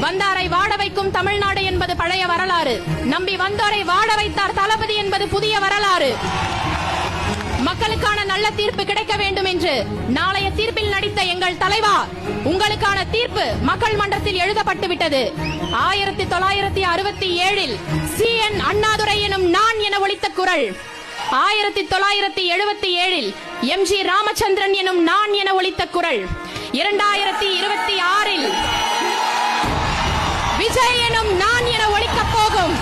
வந்தாரை வாட வைக்கும் தமிழ்நாடு என்பது பழைய வரலாறு. நம்பி வந்தோரை வாட வைத்தார் தளபதி என்பது புதிய வரலாறு. மக்களுக்கான நல்ல தீர்ப்பு கிடைக்க வேண்டும் என்று நாளைய தீர்ப்பில் நடித்த எங்கள் தலைவா உங்களுக்கான தீர்ப்பு மக்கள் மன்றத்தில் எழுதப்பட்டு விட்டது. ஆயிரத்தி தொள்ளாயிரத்தி அறுபத்தி ஏழில் சி. என். அண்ணாதுரை எனும் நான் என ஒழித்த குரல். ஆயிரத்தி தொள்ளாயிரத்தி எழுபத்தி ஏழில் எம். ஜி. ராமச்சந்திரன் எனும் நான் என ஒழித்த குரல். இரண்டாயிரத்தி நான் எனும் நான் என ஒழிக்கப் போகும்.